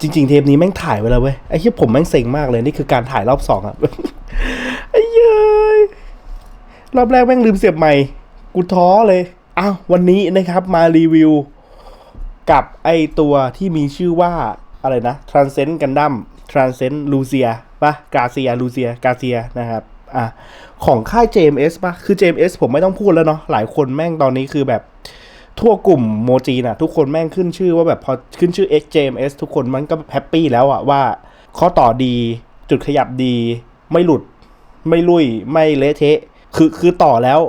จริง ๆ เทปนี้แม่งถ่ายไว้แล้วเว้ยไอ้ที่ผมแม่งเซ็งมากเลยนี่คือการถ่ายรอบสองอะไอ้เย้ยรอบแรกแม่งลืมเสียบใหม่ กูท้อเลยอ้าววันนี้นะครับมารีวิว กับไอตัวที่มีชื่อว่าอะไรนะ Transcend Gundam Transcend Lucia ปะกาเซียลูเซียกาเซียนะครับอะของค่าย JMS ปะคือ JMS ผมไม่ต้องพูดแล้วเนาะหลายคนแม่งตอนนี้คือแบบ ทั่วกลุ่มโมจีน่ะทุกคนแม่งขึ้นชื่อว่าแบบพอขึ้นชื่อ XJMS ทุกคนมันก็แฮปปี้แล้วอะว่าข้อต่อดีจุดขยับดี ไม่หลุด ไม่ลุยไม่เละเทะ คือคือต่อแล้ว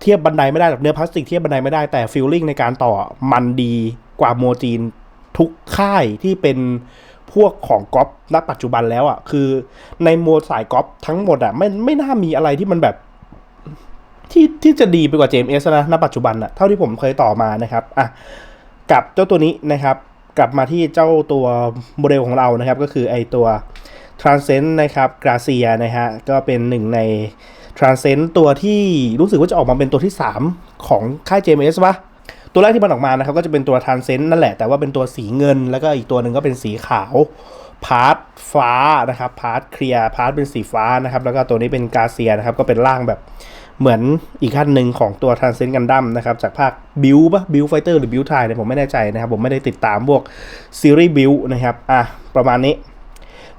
เทียบบันไดไม่ได้หรอกเนื้อพลาสติกเทียบบันไดไม่ได้แต่ฟีลลิ่งในการต่อมันดีกว่าโมจีนทุกค่ายที่เป็นพวกของก๊อปณปัจจุบันแล้วอะ่ะคือในโมสายก๊อปทั้งหมดอะ่ะไม่ไม่น่ามีอะไรที่มันแบบ ที่ที่จะดีไปกว่า JMS นะณปัจจุบันอะเท่าที่ผมเคยต่อมานะครับอะกับเจ้าตัวนี้นะครับ กลับมาที่เจ้าตัวโมเดลของเรานะครับ ก็คือไอตัว Transcend นะครับ Gracia นะฮะก็เป็นหนึ่งใน Transcend ตัวที่รู้สึกว่าจะออกมาเป็นตัวที่ 3 ของค่าย JMS ปะตัวแรกที่มันออกมานะครับก็จะเป็นตัว Transcend นั่นแหละแต่ว่าเป็นตัวสีเงิน แล้วก็อีกตัวหนึ่งก็เป็นสีขาวพาร์ทฟ้านะครับพาร์ทเคลียร์พาร์ทเป็นสีฟ้านะครับ แล้วก็ตัวนี้เป็นกาเซียนะครับ ก็เป็นร่างแบบ เหมือนอีกขั้นหนึ่งของตัว Transcend Gundam นะครับ จากภาคบิวปะบิวไฟเตอร์หรือบิวไทยเนี่ยผมไม่แน่ใจนะครับ ผมไม่ได้ติดตามพวกซีรีส์บิวนะครับ อะ ประมาณนี้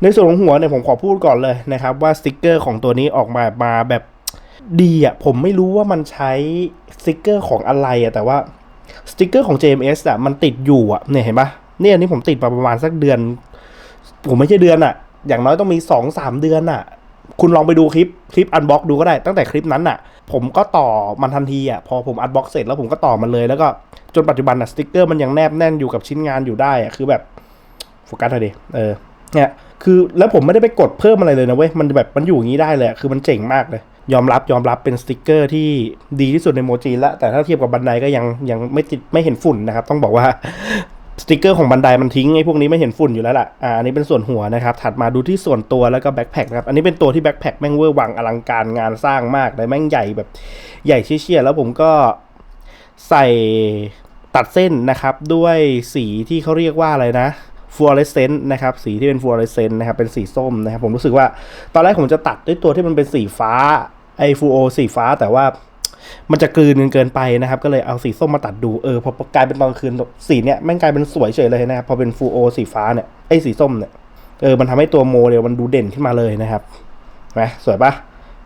ในส่วนของหัวเนี่ยผมขอพูดก่อนเลยนะครับ ว่าสติกเกอร์ของตัวนี้ออกมามาแบบดีอะผมไม่รู้ว่ามันใช้สติกเกอร์ของอะไรอะแต่ว่าสติกเกอร์ของ JMS อะมันติดอยู่อะเนี่ยเห็นปะเนี่ยอันนี้ผมติดมาประมาณสักเดือน ผมไม่ใช่เดือนอะอย่างน้อยต้องมีสองสามเดือนอะ คุณลองไปดูคลิปคลิปอันบ็อกดูก็ได้ ตั้งแต่คลิปนั้นอะ ผมก็ต่อมันทันทีอะพอผมอันบ็อกเสร็จแล้วผมก็ต่อมันเลยแล้วก็จนปัจจุบันอะสติกเกอร์มันยังแนบแน่นอยู่กับชิ้นงานอยู่ได้อะคือแบบโฟกัสหน่อยดิเออเนี่ยคือแล้วผมไม่ได้ไปกดเพิ่มอะไรเลยนะเว้ยมันแบบมันอยู่อย่างนี้ได้เลยคือมันเจ๋งมากเลย ยอมรับยอมรับเป็นสติกเกอร์ที่ดีที่สุดในโมจิล้วแต่ถ้าเทียบกับบันไดก็ยังยังไม่ติดไม่เห็นฝุ่นนะครับ ต้องบอกว่า สติกเกอร์ของบันไดมันทิ้งไอ้พวกนี้ไม่เห็นฝุ่นอยู่แล้วล่ะ อ่าอันนี้เป็นส่วนหัวนะครับ ถัดมาดูที่ส่วนตัวแล้วก็แบ็คแพคนะครับ อันนี้เป็นตัวที่แบ็คแพคแม่งเวอร์วังอลังการงานสร้างมากเลยแม่งใหญ่แบบใหญ่เชี่ยๆแล้วผมก็ใส่ตัดเส้นนะครับ ด้วยสีที่เขาเรียกว่าอะไรนะฟลูออเรสเซนต์นะครับสีที่เป็นฟลูออเรสเซนต์นะครับเป็นสีส้มนะครับ ผมรู้สึกว่าตอนแรกผมจะตัดด้วยตัวที่มันเป็นสีฟ้าไอฟูโอสีฟ้าแต่ว่า มันจะกลืนเกินไปนะครับ ก็เลยเอาสีส้มมาตัดดูเออพอกลายเป็นตอนคืนสีเนี้ยแม่งกลายเป็นสวยเฉยเลยนะครับพอเป็นฟูโอสีฟ้าเนี่ยไอ้สีส้มเนี่ยเออมันทำให้ตัวโมเดลมันดูเด่นขึ้นมาเลยนะครับนะสวยปะ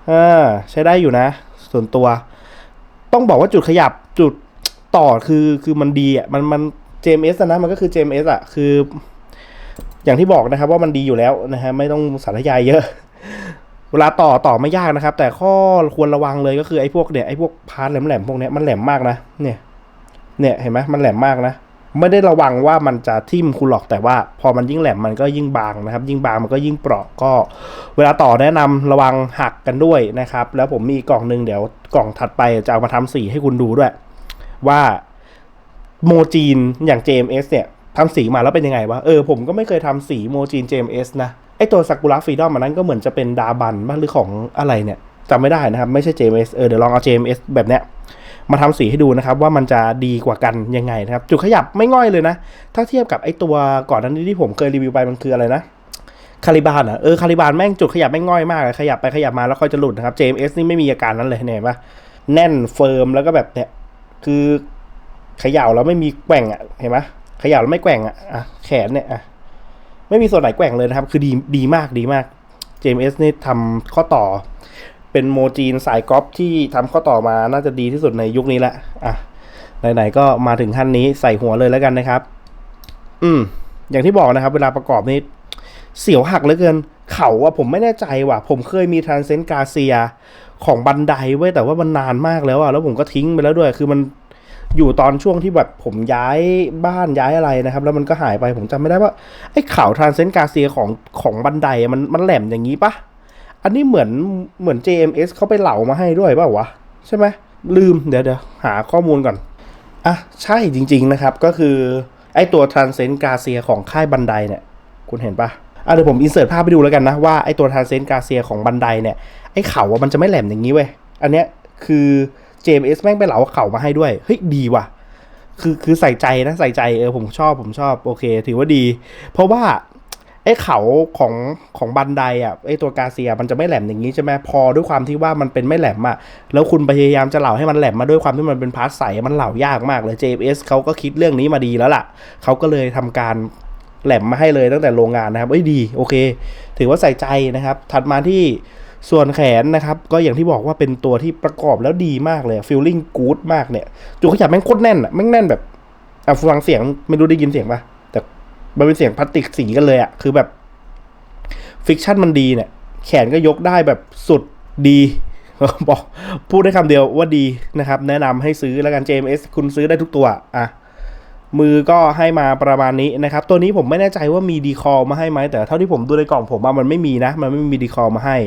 อ่าใช้ได้อยู่นะ ส่วนตัว ต้องบอกว่าจุดขยับจุดต่อคือคือมันดีอะมันมัน JMS อะนะมันก็คือ JMS อะคือ อย่างที่บอกนะครับว่ามันดีอยู่แล้วนะฮะไม่ต้องสาธยายเยอะ เวลาต่อต่อไม่ยากนะครับ แต่ข้อควรระวังเลยก็คือไอ้พวกเนี่ยไอ้พวกพาร์ทแหลมๆพวกเนี้ยมันแหลมมากนะเนี่ยเนี่ยเห็นไหมมันแหลมมากนะ ไม่ได้ระวังว่ามันจะทิ่มคุณหรอกแต่ว่า พอมันยิ่งแหลมมันก็ยิ่งบางนะครับ ยิ่งบางมันก็ยิ่งเปราะก็ เวลาต่อแนะนำระวังหักกันด้วยนะครับ แล้วผมมีกล่องหนึ่งเดี๋ยวกล่องถัดไปจะเอามาทำสีให้คุณดูด้วย ว่าโมจีนอย่าง JMS เนี่ยทำสีมาแล้วเป็นยังไงวะเออผมก็ไม่เคยทำสีโมจีน JMS นะ ไอตัวซากุระฟรีดอมมันนั้นก็เหมือนจะเป็นดาบันบ้างหรือของอะไรเนี่ยจำไม่ได้นะครับ ไม่ใช่ JMS เออเดี๋ยวลองเอา JMS แบบเนี้ยมาทำสีให้ดูนะครับ ว่ามันจะดีกว่ากันยังไงนะครับ จุดขยับไม่ง่อยเลยนะ ถ้าเทียบกับไอตัวก่อนนั้นที่ผมเคยรีวิวไปมันคืออะไรนะคาริบานอะเออคาริบานแม่งจุดขยับไม่ง่อยมากขยับไปขยับมาแล้วค่อยจะหลุดนะครับ JMS นี่ไม่มีอาการนั้นเลยเนี่ยเห็นปะแน่นเฟิร์มแล้วก็แบบเนี่ยคือขย่าแล้วไม่มีแกว่งอะเห็นไหมขย่าแล้วไม่แกว่งอะอะแขนเนี่ยอะ ไม่มีส่วนไหนแกว่งเลยนะครับ คือดีดีมากดีมาก JMS นี่ทำข้อต่อ เป็นโมจีนสายกอล์ฟที่ทำข้อต่อมาน่าจะดีที่สุดในยุคนี้ละอะไหนๆก็มาถึงขั้นนี้ใส่หัวเลยแล้วกันนะครับ อืม อย่างที่บอกนะครับ เวลาประกอบนี่เสียวหักเหลือเกิน เข่าอะผมไม่แน่ใจว่ะ ผมเคยมีทรานเซนต์กาเซียของบันไดไว้แต่ว่ามันนานมากแล้วอะแล้วผมก็ทิ้งไปแล้วด้วย คือมัน อยู่ตอนช่วงที่แบบผมย้ายบ้านย้ายอะไรนะครับ แล้วมันก็หายไปผมจำไม่ได้ว่าไอ้ข่าวทรานเซนต์กาเซียของของบันไดมันมันแหลมอย่างนี้ปะอันนี้เหมือนเหมือน JMS เขาไปเหลามาให้ด้วยเปล่าวะ ใช่ไหมลืมเดี๋ยวเดี๋ยวหาข้อมูลก่อน อะ ใช่จริง ๆ นะครับก็คือ ไอ้ตัวทรานเซนต์กาเซียของค่ายบันไดเนี่ย คุณเห็นปะอะเดี๋ยวผมอินเสิร์ตภาพไปดูแล้วกันนะว่าไอ้ตัวทรานเซนต์กาเซียของบันไดเนี่ยไอ้เข่ามันจะไม่แหลมอย่างนี้เว้ยอันเนี้ยคือ JMS แม่งไปเหลาเข่ามาให้ด้วย เฮ้ย ดีว่ะ คือคือใส่ใจนะ ใส่ใจเออผมชอบผมชอบ โอเค ถือว่าดี เพราะว่าไอ้เขาของของบันไดอะไอ้ตัวกาเซียมันจะไม่แหลมอย่างนี้ใช่ไหมพอด้วยความที่ว่ามันเป็นไม่แหลมอะแล้วคุณพยายามจะเหลาให้มันแหลมมาด้วยความที่มันเป็นพาร์ทใสมันเหลายากมากเลย JFS เขาก็คิดเรื่องนี้มาดีแล้วล่ะเขาก็เลยทำการแหลมมาให้เลยตั้งแต่โรงงานนะครับเอ้ยดีโอเค ถือว่าใส่ใจนะครับ ถัดมาที่ ส่วนแขนนะครับ ก็อย่างที่บอกว่าเป็นตัวที่ประกอบแล้วดีมากเลยฟีลลิ่งกู๊ดมากเนี่ยจุกขยับแม่งโคตรแน่นอะแม่งแน่นแบบอะฟังเสียงไม่รู้ได้ยินเสียงปะแต่มันเป็นเสียงพลาสติกสีกันเลยอะคือแบบฟิกชันมันดีเนี่ย แขนก็ยกได้แบบสุดดีบอกพูดได้คำเดียวว่าดีนะครับ แนะนำให้ซื้อแล้วกัน JMS คุณซื้อได้ทุกตัวอะมือก็ให้มาประมาณนี้นะครับ ตัวนี้ผมไม่แน่ใจว่ามีดีคอมาให้ไหมแต่เท่าที่ผมดูในกล่องผมว่ามันไม่มีนะ มันไม่มีดีคอมาให้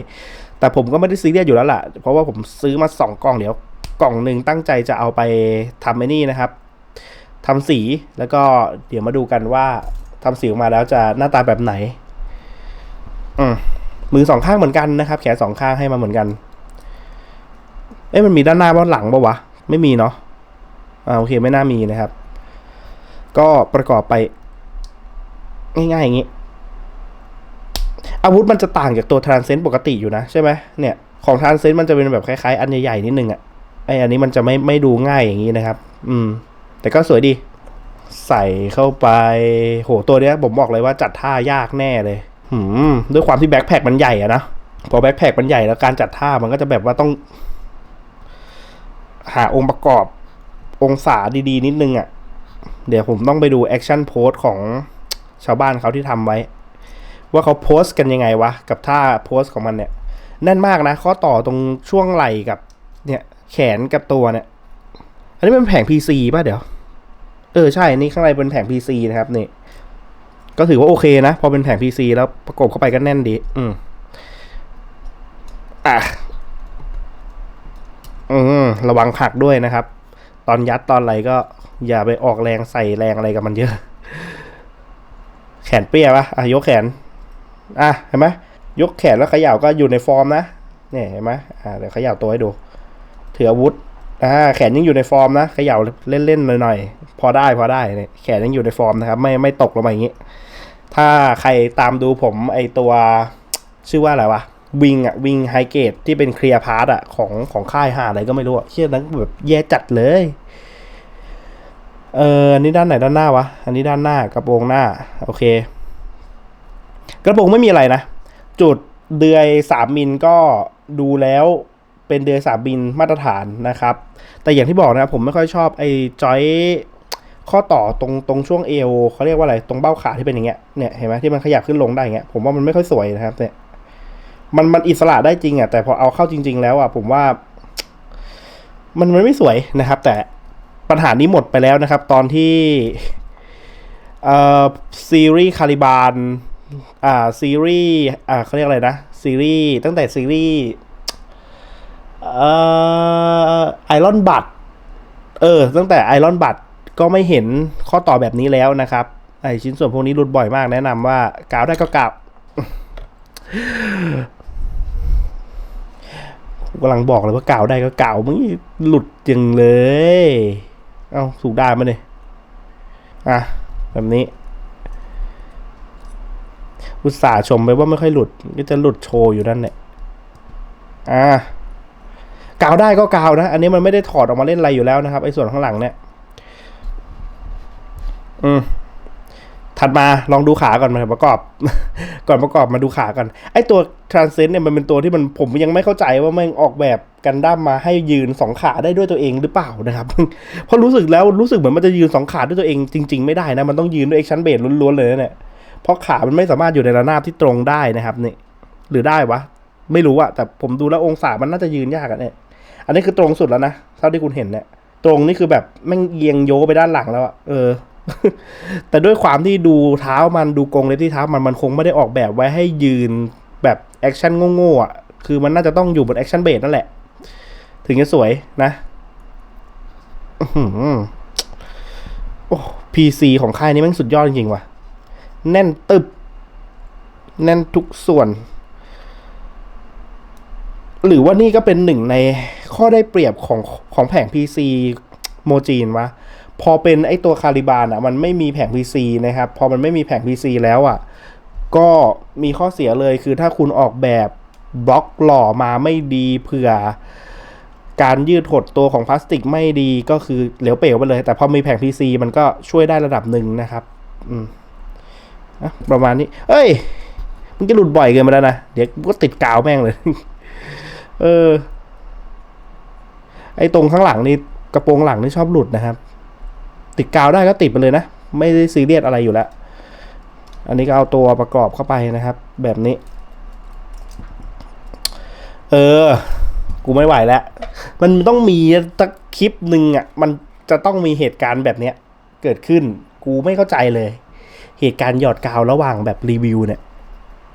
แต่ผมก็ไม่ได้ซีเรียสอยู่แล้วล่ะ เพราะว่าผมซื้อมาสองกล่องเดี๋ยว กล่องหนึ่งตั้งใจจะเอาไปทำไอ้นี่นะครับทำสีแล้วก็เดี๋ยวมาดูกันว่าทำสีออกมาแล้วจะหน้าตาแบบไหน อืมมือสองข้างเหมือนกันนะครับ แขนสองข้างให้มาเหมือนกัน เอ้ยมันมีด้านหน้าด้านหลังปะวะ ไม่มีเนาะอ่าโอเคไม่น่ามีนะครับ ก็ประกอบไป ง่ายๆอย่างนี้ อาวุธมันจะต่างจากตัวทรานเซนต์ปกติอยู่นะใช่ไหมเนี่ยของทรานเซนต์มันจะเป็นแบบคล้ายๆ อันใหญ่ๆนิดนึงอะ่ะไออันนี้มันจะไม่ไม่ดูง่ายอย่างนี้นะครับ อืม แต่ก็สวยดี ใส่เข้าไปโหตัวเนี้ยผมบอกเลยว่าจัดท่ายากแน่เลยหืมด้วยความที่แบ็คแพคมันใหญ่อะนะพอแบ็คแพคมันใหญ่แล้วการจัดท่ามันก็จะแบบว่าต้อง หาองค์ประกอบองศาดีๆ นิดนึงอะ่ะ เดี๋ยวผมต้องไปดูแอคชั่นโพสของชาวบ้านเขาที่ทำไว้ ว่าเขาโพสต์กันยังไงวะ กับท่าโพสต์ของมันเนี่ยแน่นมากนะ ข้อต่อตรงช่วงไหล่กับเนี่ยแขนกับตัวเนี่ย อันนี้เป็นแผง PC ป่ะเดี๋ยว เออใช่ นี่ข้างในเป็นแผง PC นะครับนี่ ก็ถือว่าโอเคนะ พอเป็นแผง PC แล้วประกบเข้าไปก็แน่นดี อืมอะอืมระวังหักด้วยนะครับ ตอนยัดตอนอะไรก็อย่าไปออกแรงใส่แรงอะไรกับมันเยอะ แขนเปี้ยปะอะยกแขน อะเห็นไหมยกแขนแล้วเขย่าก็อยู่ในฟอร์มนะเนี่ยเห็นไหมอ่าเดี๋ยวเขย่าตัวให้ดูถืออาวุธอ่าแขนยังอยู่ในฟอร์มนะเขย่าเล่นๆหน่อยๆพอได้พอได้เนี่ยแขนยังอยู่ในฟอร์มนะครับ ไม่ไม่ตกลงมาอย่างนี้ ถ้าใครตามดูผมไอตัวชื่อว่าอะไรวะวิงอะวิงไฮเกตที่เป็นเคลียร์พาร์ตอะของของค่ายหาอะไรก็ไม่รู้อะเชี่ยนั้นแบบแย่จัดเลยเอออันนี้ด้านไหนด้านหน้าวะ อันนี้ด้านหน้ากระโปรงหน้า โอเค กระโปรงไม่มีอะไรนะ จุดเดือยสามมิลก็ดูแล้วเป็นเดือยสามมิลมาตรฐานนะครับ แต่อย่างที่บอกนะผมไม่ค่อยชอบไอ้จอยข้อต่อตรงตรงช่วงเอวเขาเรียกว่าอะไรตรงเบ้าขาที่เป็นอย่างเงี้ยเนี่ยเห็นไหมที่มันขยับขึ้นลงได้เงี้ยผมว่ามันไม่ค่อยสวยนะครับเนี่ยมันมันอิสระได้จริงอะแต่พอเอาเข้าจริง ๆ แล้วอะผมว่า มันมันไม่สวยนะครับ แต่ปัญหานี้หมดไปแล้วนะครับ ตอนที่เอ่อซีรีส์คาริบาน อ่าซีรีส์อ่าเขาเรียกอะไรนะซีรีส์ตั้งแต่ซีรีส์เอ่อไอรอนบัตเออ ตั้งแต่ไอรอนบัตก็ไม่เห็นข้อต่อแบบนี้แล้วนะครับไอชิ้นส่วนพวกนี้หลุดบ่อยมากแนะนำว่ากาวได้ก็กาวกำลังบอกเลยว่ากาวได้ก็กาวมึงหลุดจังเลย เอ้าถูกได้มาเลยอะแบบนี้ อุตส่าห์ชมไปว่าไม่ค่อยหลุด ก็จะหลุดโชว์อยู่นั่นแหละอ่ากาวได้ก็กาวนะ อันนี้มันไม่ได้ถอดออกมาเล่นอะไรอยู่แล้วนะครับไอ้ส่วนข้างหลังเนี่ย อืมถัดมาลองดูขาก่อนมาประกอบ ก่อนประกอบมาดูขาก่อนไอ้ตัว Transcend เนี่ยมันเป็นตัวที่มันผมยังไม่เข้าใจว่าม่งออกแบบกันด้ามมาให้ยืนสองขาได้ด้วยตัวเองหรือเปล่านะครับเพราะรู้สึกแล้วรู้สึกเหมือนมันจะยืนสองขาด้วยตัวเองจริง ๆ ไม่ได้นะ มันต้องยืนด้วย action base ล้วนๆเลยนะเนี่ย เพราะขามันไม่สามารถอยู่ในระนาบที่ตรงได้นะครับนี่หรือได้วะ ไม่รู้อะแต่ผมดูแล้วองศามันน่าจะยืนยากอะเนี่ยอันนี้คือตรงสุดแล้วนะเท่าที่คุณเห็นเนี่ยตรงนี่คือแบบแม่งเอียงโยไปด้านหลังแล้วอะเออ แต่ด้วยความที่ดูเท้ามันดูกรงเลยที่เท้ามันมันคงไม่ได้ออกแบบไว้ให้ยืนแบบแอคชั่นโง่ๆอะคือมันน่าจะต้องอยู่บนแอคชั่นเบสนั่นแหละ ถึงจะสวยนะอือโอ้พีซีของค่ายนี้แม่งสุดยอดจริงๆว่ะ แน่นตึบ แน่นทุกส่วน หรือว่านี่ก็เป็นหนึ่งในข้อได้เปรียบของของแผง PC โมจีนวะ พอเป็นไอตัวคาลิบานอะ มันไม่มีแผง PC นะครับ พอมันไม่มีแผง PC แล้วอะ ก็มีข้อเสียเลยคือถ้าคุณออกแบบบล็อกหล่อมาไม่ดีเผื่อการยืดหดตัวของพลาสติกไม่ดีก็คือเหลวเป๋วไปเลย แต่พอมีแผง PC มันก็ช่วยได้ระดับหนึ่งนะครับ อืม อะประมาณนี้ เอ้ยมันจะหลุดบ่อยเกินไปแล้วนะ เดี๋ยวก็ติดกาวแม่งเลย เออ ไอ้ตรงข้างหลังนี่กระโปรงหลังนี่ชอบหลุดนะครับ ติดกาวได้ก็ติดไปเลยนะ ไม่ได้ซีเรียสอะไรอยู่แล้ว อันนี้ก็เอาตัวประกอบเข้าไปนะครับ แบบนี้ เออ กูไม่ไหวแล้ว มันต้องมีสักคลิปหนึ่งอะ มันจะต้องมีเหตุการณ์แบบเนี้ย เกิดขึ้น กูไม่เข้าใจเลย เหตุการณ์หยอดกาวระหว่างแบบรีวิวเนี่ย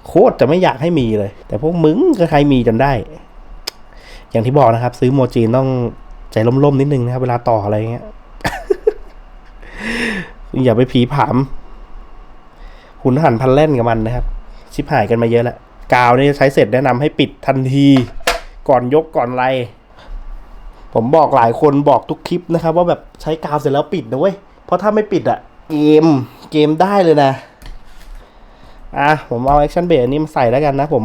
โคตรจะไม่อยากให้มีเลย แต่พวกมึงก็ใครมีจนได้ อย่างที่บอกนะครับ ซื้อโมจีนต้องใจล่มๆนิดนึงนะครับเวลาต่ออะไรเงี้ยอย่าไปผีผามหุนหันพันแล่นกับมันนะครับ ชิบหายกันมาเยอะแล้วกาวนี่ใช้เสร็จแนะนำให้ปิดทันที ก่อนยกก่อนไร ผมบอกหลายคนบอกทุกคลิปนะครับ ว่าแบบใช้กาวเสร็จแล้วปิดนะเว้ยเพราะถ้าไม่ปิดอะเกม เกมได้เลยนะ อะ ผมเอาแอคชั่นเบสนี้มาใส่แล้วกันนะ ผม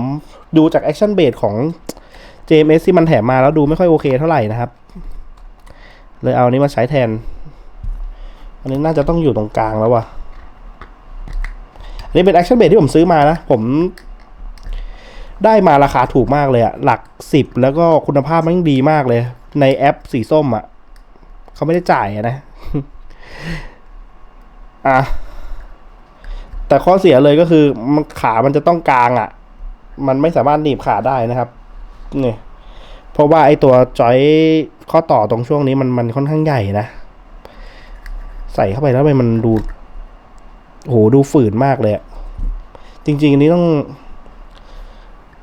ดูจากแอคชั่นเบสของ JMS ที่มันแถมมาแล้วดูไม่ค่อยโอเคเท่าไหร่นะครับ เลยเอาอันนี้มาใช้แทน อันนี้น่าจะต้องอยู่ตรงกลางแล้วว่ะ อันนี้เป็นแอคชั่นเบสที่ผมซื้อมานะ ผมได้มาราคาถูกมากเลยอะหลักสิบแล้วก็คุณภาพมันดีมากเลย ในแอปสีส้มอะเขาไม่ได้จ่ายอะนะ อะ แต่ข้อเสียเลยก็คือมันขามันจะต้องกลางอะ่ะ มันไม่สามารถหนีบขาได้นะครับเนี่ยเพราะว่าไอตัวจอยข้อต่อตรงช่วงนี้มันมันค่อนข้างใหญ่นะ ใส่เข้าไปแล้วไปมันดูโหดูฝืนมากเลยจริงๆอันนี้ต้อง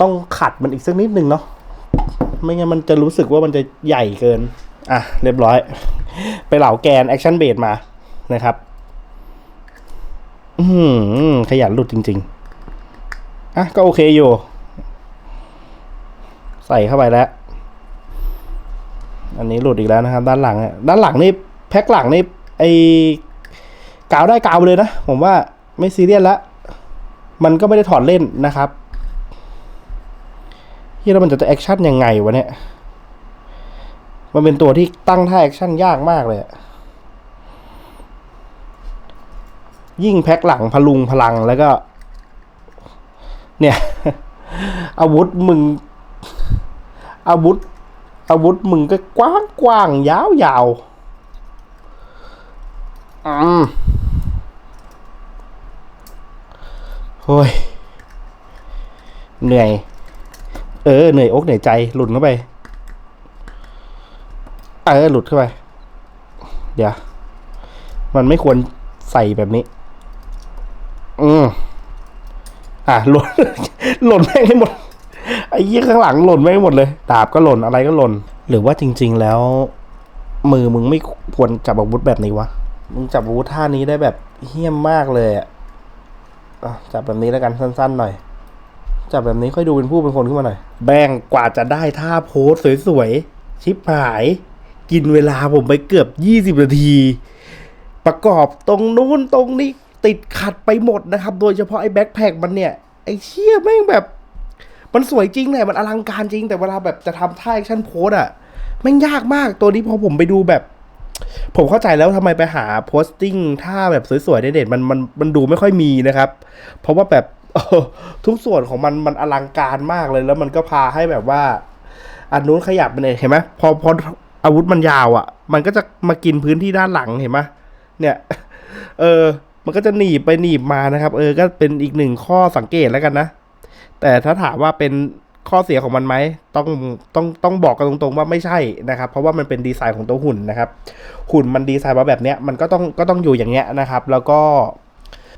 ต้องขัดมันอีกสักนิดนึงเนาะไม่งั้นมันจะรู้สึกว่ามันจะใหญ่เกิน อะ เรียบร้อย ไปเหลาแกนแอคชั่นเบสมานะครับ อืมขยันหลุดจริง ๆ อะ ก็โอเคอยู่ ใส่เข้าไปแล้ว อันนี้หลุดอีกแล้วนะครับ ด้านหลังอะด้านหลังนี่แพ็คหลังนี่ไอกาวได้กาวเลยนะ ผมว่าไม่ซีเรียสละมันก็ไม่ได้ถอดเล่นนะครับที่แล้วมันจะแอคชั่นยังไงวะเนี่ย มันเป็นตัวที่ตั้งท่าแอคชั่นยากมากเลยอะ ยิ่งแพ็คหลังพลุงพลังแล้วก็ เนี่ย อาวุธมึง อาวุธ อาวุธมึงก็กว้างกว้างยาวยาวอืมโอ้ย เหนื่อย เออ เหนื่อยอกเหนื่อยใจ หลุดเข้าไป เออ หลุดเข้าไป เดี๋ยว มันไม่ควรใส่แบบนี้ อืมอะหล่น หล่นแม่งให้หมด ไอ้ยี่ข้างหลังหล่นแม่งหมดเลยดาบก็หล่นอะไรก็หล่น หรือว่าจริง ๆ แล้ว มือมึงไม่ควรจับอาวุธแบบนี้วะ มึงจับอาวุธท่านี้ได้แบบเฮี้ยมมากเลยอะจับแบบนี้แล้วกันสั้น ๆ หน่อย จับแบบนี้ค่อยดูเป็นผู้เป็นคนขึ้นมาหน่อย แบงกว่าจะได้ท่าโพสสวยๆ ชิปหาย กินเวลาผมไปเกือบยี่สิบนาที ประกอบตรงนู้นตรงนี้ ติดขัดไปหมดนะครับ โดยเฉพาะไอ้แบ็คแพคมันเนี่ย ไอ้เชี่ยแม่งแบบ มันสวยจริงแหละมันอลังการจริง แต่เวลาแบบจะทำท่าแอคชั่นโพสอะแม่งยากมากตัวนี้พอผมไปดูแบบ ผมเข้าใจแล้วทำไมไปหาโพสติ้งท่าแบบสวยๆในเน็ตมันมันมันดูไม่ค่อยมีนะครับ เพราะว่าแบบทุกส่วนของมันมันอลังการมากเลยแล้วมันก็พาให้แบบว่า อันนู้นขยับไปเลยเห็นไหมพอพออาวุธมันยาวอะ่ะ มันก็จะมากินพื้นที่ด้านหลังเห็นไหมเนี่ย เออ มันก็จะหนีบไปหนีบมานะครับ เออก็เป็นอีกหนึ่งข้อสังเกตแล้วกันนะ แต่ถ้าถามว่าเป็นข้อเสียของมันไหมต้องต้องต้องบอกกันตรงๆว่าไม่ใช่นะครับ เพราะว่ามันเป็นดีไซน์ของตัวหุ่นนะครับ หุ่นมันดีไซน์มาแบบเนี้ยมันก็ต้องก็ต้องอยู่อย่างเงี้ยนะครับ แล้วก็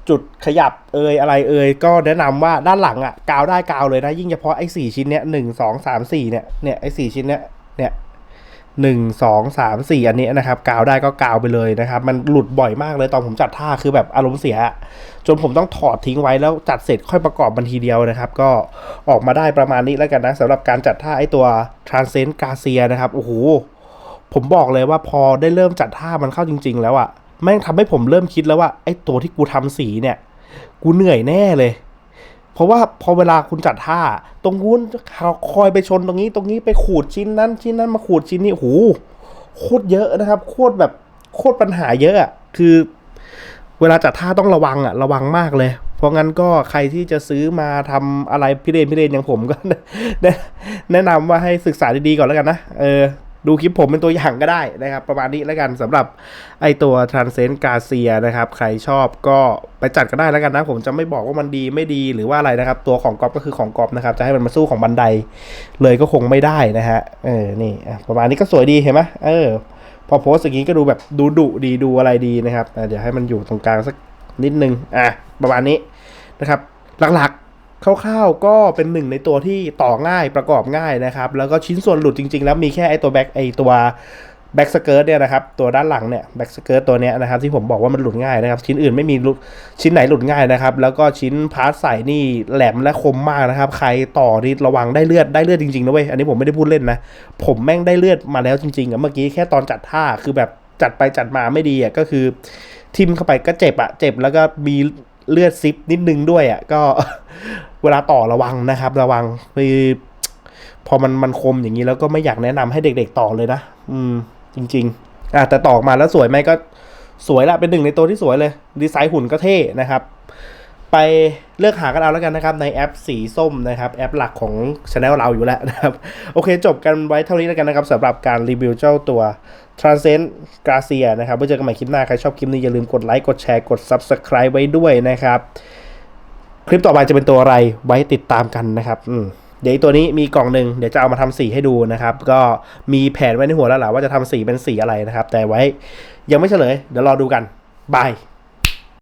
จุดขยับเอยอะไรเอยก็แนะนำว่าด้านหลังอะ่ะกาวได้กาวเลยนะ ยิ่งเฉพาะไอ้สี่ชิ้นเนี้ยหนึ่งสองสามสี่เนี่ยเนี่ยไอ้สี่ชิ้นเนี้ยเนี่ย หนึ่งสองสามสี่อันนี้นะครับ กาวได้ก็กาวไปเลยนะครับ มันหลุดบ่อยมากเลยตอนผมจัดท่าคือแบบอารมณ์เสีย จนผมต้องถอดทิ้งไว้แล้วจัดเสร็จค่อยประกอบบันทีเดียวนะครับ ก็ออกมาได้ประมาณนี้แล้วกันนะสำหรับการจัดท่าไอตัว Transcend Garcia นะครับโอ้โหผมบอกเลยว่าพอได้เริ่มจัดท่ามันเข้าจริง ๆ แล้วอะแม่งทำให้ผมเริ่มคิดแล้วว่าไอ้ตัวที่กูทำสีเนี่ย กูเหนื่อยแน่เลย เพราะว่าพอเวลาคุณจัดท่า ตรงนู้นคอยไปชนตรงนี้ ตรงนี้ไปขูดชิ้นนั้น ชิ้นนั้นมาขูดชิ้นนี้โอ้โหโคตรเยอะนะครับ โคตรแบบโคตรปัญหาเยอะอะคือ เวลาจัดท่าต้องระวังอะระวังมากเลย เพราะงั้นก็ใครที่จะซื้อมาทำอะไรพิเรนพิเรนอย่างผมก็แนะแนะนำว่าให้ศึกษาดีๆก่อนแล้วกันนะเออ ดูคลิปผมเป็นตัวอย่างก็ได้นะครับ ประมาณนี้แล้วกันสำหรับไอตัว Transcend Garcia นะครับ ใครชอบก็ไปจัดก็ได้แล้วกันนะ ผมจะไม่บอกว่ามันดีไม่ดีหรือว่าอะไรนะครับ ตัวของกอฟก็คือของกอฟนะครับ จะให้มันมาสู้ของบันไดเลยก็คงไม่ได้นะฮะเออนี่ประมาณนี้ก็สวยดีเห็นไหมเออ พอโพสต์อย่างนี้ก็ดูแบบดูดุดีดูอะไรดีนะครับเดี๋ยวให้มันอยู่ตรงกลางสักนิดนึงอะประมาณนี้นะครับหลักๆ คร่าวๆก็เป็นหนึ่งในตัวที่ต่อง่ายประกอบง่ายนะครับ แล้วก็ชิ้นส่วนหลุดจริง ๆ แล้วมีแค่ไอตัวแบ็คไอตัวแบ็กสเกิร์ตเนี่ยนะครับตัวด้านหลังเนี่ยแบ็กสเกิร์ตตัวเนี้ยนะครับที่ผมบอกว่ามันหลุดง่ายนะครับ ชิ้นอื่นไม่มีหลุดชิ้นไหนหลุดง่ายนะครับ แล้วก็ชิ้นพาร์ทใส่นี่แหลมและคมมากนะครับ ใครต่อนี่ระวังได้เลือดได้เลือดจริงๆนะเว้ยอันนี้ผมไม่ได้พูดเล่นนะ ผมแม่งได้เลือดมาแล้วจริงๆอะเมื่อกี้แค่ตอนจัดท่าคือแบบจัดไปจัดมาไม่ดีอะก็คือ ทิมเข้าไปก็เจ็บอะเจ็บแล้วก็มี เลือดซิปนิดนึงด้วยอะก็เวลาต่อระวังนะครับ ระวังคือพอมันมันคมอย่างนี้แล้วก็ไม่อยากแนะนำให้เด็กๆต่อเลยนะ อืม จริง ๆอะแต่ต่อมาแล้วสวยไหมก็สวยละเป็นหนึ่งในตัวที่สวยเลย ดีไซน์หุ่นก็เท่นะครับ ไปเลือกหากันเอาแล้วกันนะครับ ในแอปสีส้มนะครับ แอปหลักของช anel เราอยู่แล้วนะครับ โอเคจบกันไว้เท่านี้แล้วกันนะครับสำหรับการรีวิวเจ้าตัว Transcend Garcia นะครับไว้เจอกันใหม่คลิปหน้า ใครชอบคลิปนี้อย่าลืมกดไลค์กดแชร์กด Subscribe ไว้ด้วยนะครับ คลิปต่อไปจะเป็นตัวอะไรไว้ติดตามกันนะครับอืมเดี๋ยวอีตัวนี้มีกล่องหนึ่งเดี๋ยวจะเอามาทำสีให้ดูนะครับ ก็มีแผนไว้ในหัวแล้วแหละว่าจะทำสีเป็นสีอะไรนะครับ แต่ไว้ยังไม่เฉลย เดี๋ยวรอดูกันบาย